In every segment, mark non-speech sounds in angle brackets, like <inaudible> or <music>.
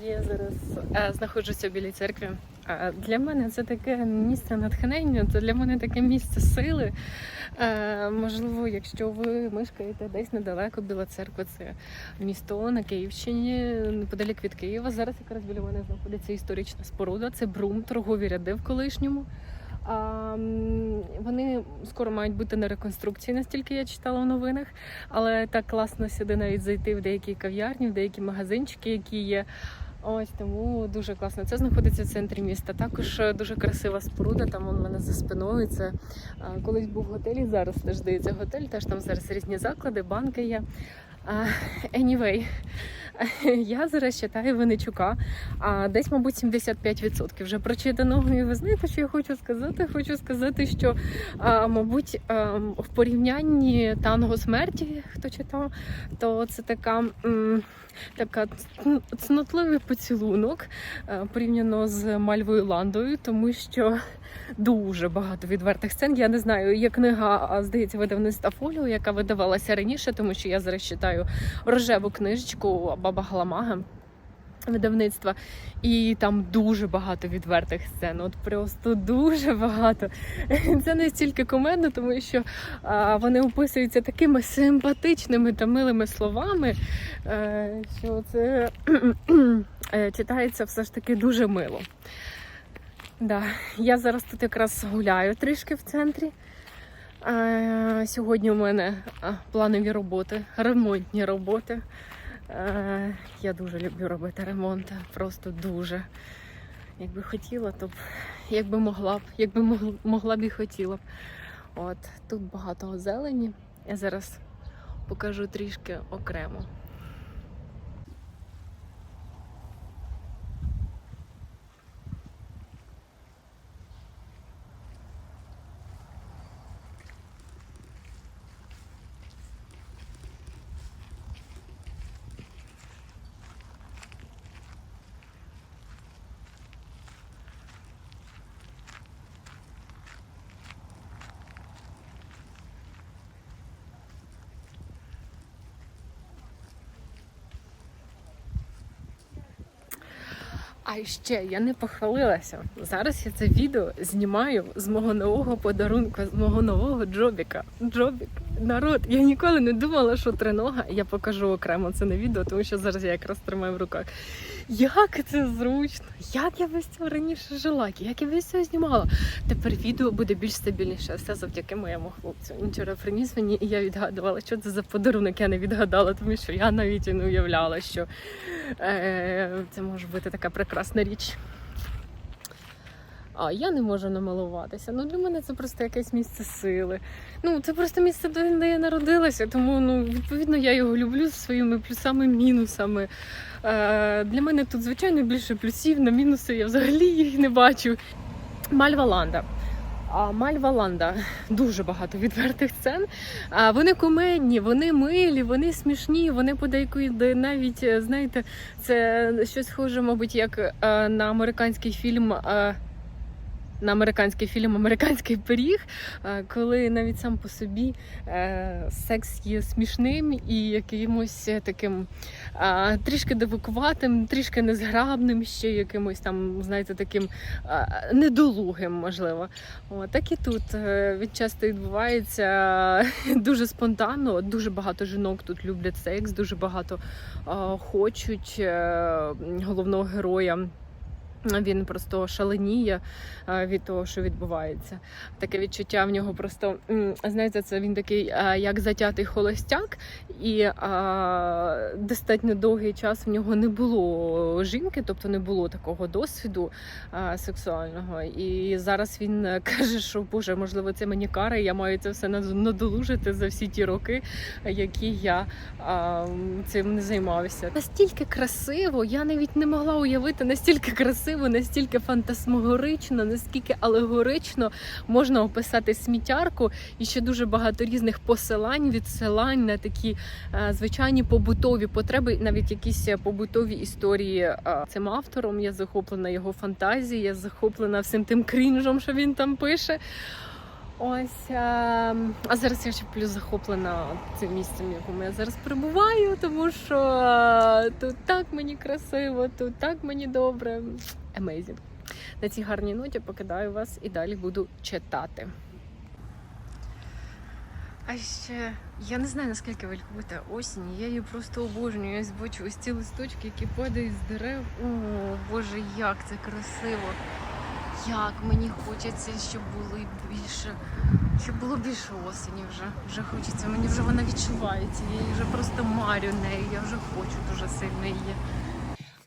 Я зараз е, знаходжуся біля церкви. Е, Для мене це таке місце натхнення, це для мене таке місце сили. Е, Можливо, якщо ви мешкаєте десь недалеко біла церква, це місто на Київщині, неподалік від Києва. Зараз якраз біля мене знаходиться історична споруда. Це Брум, торгові ряди в колишньому. А, вони скоро мають бути на реконструкції, настільки я читала в новинах. Але так класно сюди навіть зайти в деякі кав'ярні, в деякі магазинчики, які є. Ось тому дуже класно. Це знаходиться в центрі міста. Також е, дуже красива споруда. Там у мене за спиною. Це е, колись був готель, і зараз теж здається готель. Теж там зараз різні заклади, банки є. Anyway, <laughs> я зараз читаю Винничука, а десь, мабуть, 75% вже прочитаного. І ви знаєте, що я хочу сказати? Хочу сказати, що, мабуть, в порівнянні танго смерті, хто читав, то це така. Така цн- цнотливий поцілунок е, порівняно з Мальвою Ландою, тому що дуже багато відвертих сцен. Я не знаю, є книга, здається, видавництва Фоліо, яка видавалася раніше, тому що я зараз читаю рожеву книжечку Баба Галамага. Видавництва, і там дуже багато відвертих сцен. От просто дуже багато. Це не стільки комедно, тому що а, вони описуються такими симпатичними та милими словами, е, що це е, читається все ж таки дуже мило. Да. Я зараз тут якраз гуляю трішки в центрі. Е, Сьогодні у мене планові роботи, ремонтні роботи. Е, Я дуже люблю робити ремонт, просто дуже. Якби хотіла, то б, якби могла б, якби могла б і хотіла б. От тут багато зелені. Я зараз покажу трішки окремо. А ще я не похвалилася. Зараз я це відео знімаю з мого нового подарунку, з мого нового джобіка. Джобік, народ. Я ніколи не думала, що тринога. Я покажу окремо це на відео, тому що зараз я якраз тримаю в руках. Як це зручно! Як я весь цього раніше жила, як я весь цього знімала. Тепер відео буде більш стабільніше. Все завдяки моєму хлопцю. Він вчора приніс мені, і я відгадувала, що це за подарунок. Я не відгадала, тому що я навіть і не уявляла, що е, це може бути така прекрасна річ. А я не можу намалуватися. Ну для мене це просто якесь місце сили. Ну це просто місце, де я народилася. Тому ну відповідно я його люблю своїми плюсами, мінусами. Е, для мене тут звичайно більше плюсів, на мінуси я взагалі їх не бачу. Мальва Ланда. А Мальва Ланда дуже багато відвертих сцен. А вони кумедні, вони милі, вони смішні, вони подейкують навіть, е, знаєте, це щось схоже, мабуть, як е, на американський фільм. На американський фільм Американський пиріг, е, коли навіть сам по собі е, секс є смішним і якимось таким трішки дивакуватим, трішки незграбним, ще якимось там, знаєте, таким недолугим, можливо. О, так і тут е, від часто відбувається <laughs> дуже спонтанно. Дуже багато жінок тут люблять секс, дуже багато хочуть головного героя. Він просто шаленіє е, від того, що відбувається. Таке відчуття в нього просто знаєте, це він такий, е, як затятий холостяк, і е, достатньо довгий час в нього не було жінки, тобто не було такого досвіду сексуального. І зараз він <laughs> каже, що Боже, можливо, це мені кара, і я маю це все надолужити за всі ті роки, які я цим не займався. Настільки красиво, я навіть не могла уявити настільки красиво, настільки фантасмогорично, наскільки алегорично можна описати сміттярку, і ще дуже багато різних посилань, відсилань на такі е, звичайні побутові потреби, навіть якісь побутові історії е, цим автором. Я захоплена його фантазією, я захоплена всім тим крінжом, що він там пише. Ось ем, а зараз я ще плюс захоплена цим місцем, в якому я зараз перебуваю, тому що е, тут так мені красиво, тут так мені добре. Amazing. На цій гарній ноті покидаю вас і далі буду читати. А ще я не знаю наскільки ви любите осінь. Я її просто обожнюю. Я бачу ось ці листочки, які падають з дерев. О, Боже, як це красиво! Як мені хочеться, щоб було більше, щоб було більше осені вже. Вже хочеться. Мені вже вона відчувається. Я її вже просто марю нею. Я вже хочу дуже сильно її.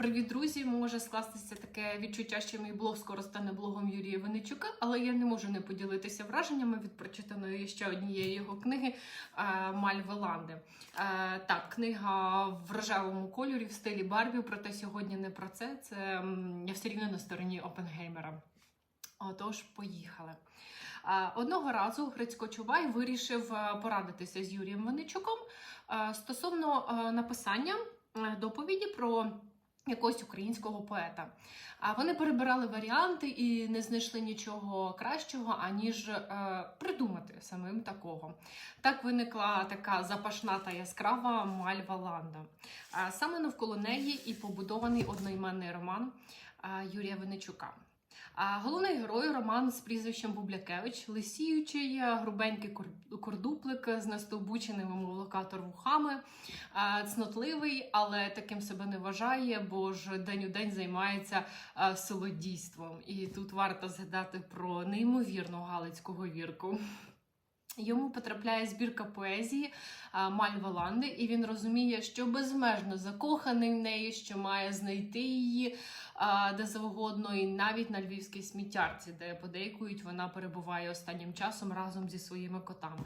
Привіт, друзі! Може скластися таке відчуття, що мій блог скоро стане блогом Юрія Венечука, але я не можу не поділитися враженнями від прочитаної ще однієї його книги е, Маль Веланди. Е, Так, книга в рожевому кольорі в стилі Барбі, проте сьогодні не про це. Це я все рівно на стороні Опенгеймера. Отож, поїхали. Е, Одного разу Грицько Чубай вирішив порадитися з Юрієм Венечуком стосовно написання доповіді про якогось українського поета. А вони перебирали варіанти і не знайшли нічого кращого, аніж е, придумати самим такого. Так виникла така запашна та яскрава Мальва Ланда. А саме навколо неї і побудований одноіменний роман е, Юрія Венечука. Головний герой роман з прізвищем Бублякевич, лисіючий, грубенький кор- кордуплик з настовбученими локатор вухами, цнотливий, але таким себе не вважає, бо ж день у день займається солодійством. І тут варто згадати про неймовірну галицьку говірку. Йому потрапляє збірка поезії а, Мальва Ланди, і він розуміє, що безмежно закоханий в неї, що має знайти її де завгодно, і навіть на львівській сміттярці, де подейкують, вона перебуває останнім часом разом зі своїми котами.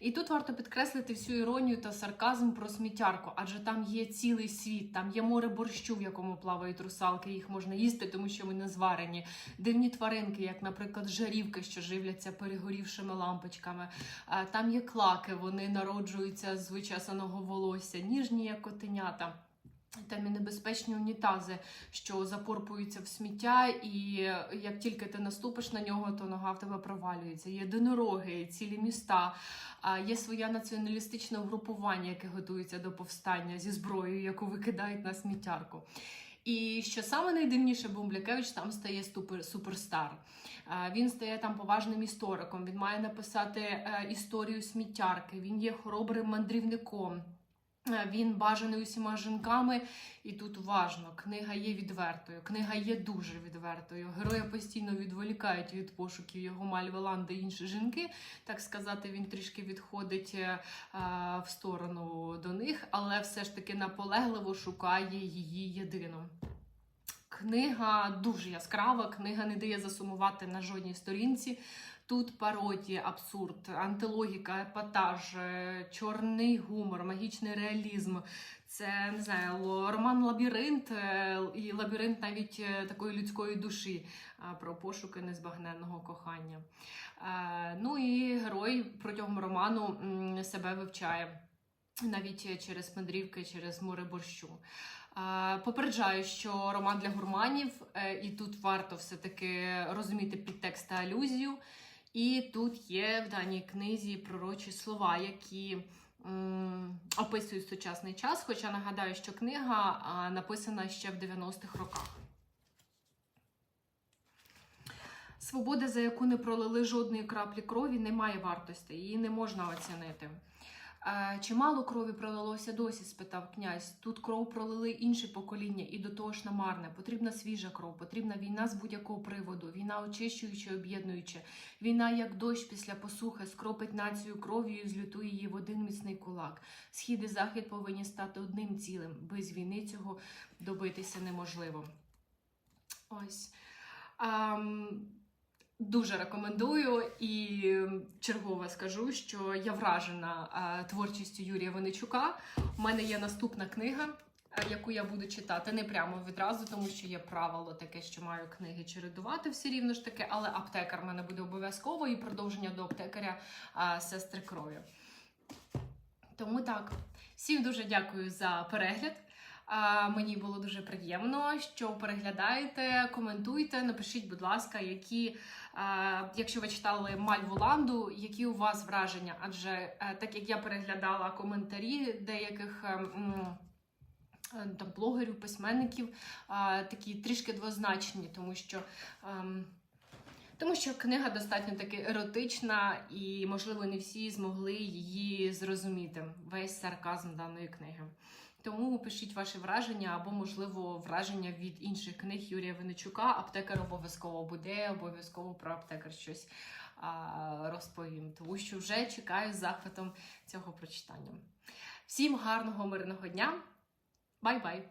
І тут варто підкреслити всю іронію та сарказм про сміттярку, адже там є цілий світ, там є море борщу, в якому плавають русалки, їх можна їсти, тому що вони зварені. Дивні тваринки, як, наприклад, жарівки, що живляться перегорівшими лампочками. Там є клаки, вони народжуються з вичесаного волосся, ніжні як котенята. Там і небезпечні унітази, що запорпуються в сміття, і як тільки ти наступиш на нього, то нога в тебе провалюється. Є єдинороги, цілі міста, є своє націоналістичне угрупування, яке готується до повстання зі зброєю, яку викидають на сміттярку. І що саме найдивніше, Бумблякевич там стає ступер, суперстар. Він стає там поважним істориком. Він має написати е, історію сміттярки. Він є хоробрим мандрівником. Е, Він бажаний усіма жінками, і тут важно, книга є відвертою, книга є дуже відвертою. Героя постійно відволікають від пошуків його Мальвеланди і інші жінки. Так сказати, він трішки відходить е, е, в сторону до них, але все ж таки наполегливо шукає її єдину. Книга дуже яскрава, книга не дає засумувати на жодній сторінці. Тут пародія, абсурд, антилогіка, епатаж, е, чорний гумор, магічний реалізм. Це не знаю, роман Лабіринт е, і лабіринт навіть е, такої людської душі про пошуки незбагненного кохання. Ну і герой протягом роману себе вивчає навіть через мандрівки, через море борщу. Попереджаю, що роман для гурманів, е, і тут варто все-таки розуміти підтекст та алюзію. І тут є в даній книзі пророчі слова, які м, описують сучасний час. Хоча нагадаю, що книга написана ще в 90-х роках. Свобода, за яку не пролили жодної краплі крові, не має вартості, її не можна оцінити. «Е, Чимало крові пролилося досі? спитав князь. Тут кров пролили інші покоління, і до того ж намарне. Потрібна свіжа кров, потрібна війна з будь-якого приводу, війна очищуюча, об'єднуюча. Війна, як дощ після посухи, скропить націю кров'ю і злютує її в один міцний кулак. Схід і захід повинні стати одним цілим. Без війни цього добитися неможливо. Ось. Ам, Дуже рекомендую і чергове скажу, що я вражена творчістю Юрія Венечука. У мене є наступна книга, е, яку я буду читати не прямо відразу, тому що є правило таке, що маю книги чередувати все рівно ж таки, але аптекар в мене буде обов'язково і продовження до аптекаря сестри крові. Тому так, всім дуже дякую за перегляд. Мені було дуже приємно, що переглядаєте, коментуйте. Напишіть, будь ласка, які, якщо ви читали Мальву Ланду, які у вас враження? Адже е, так як я переглядала коментарі деяких. е, е, Там блогерів, письменників такі трішки двозначні, тому що тому що книга достатньо таки еротична, і, можливо, не всі змогли її зрозуміти, весь сарказм даної книги. Тому пишіть ваші враження або, можливо, враження від інших книг Юрія Виничука. Аптекар обов'язково буде, обов'язково про аптекар щось а, розповім, тому що вже чекаю з захватом цього прочитання. Всім гарного мирного дня! Бай-бай!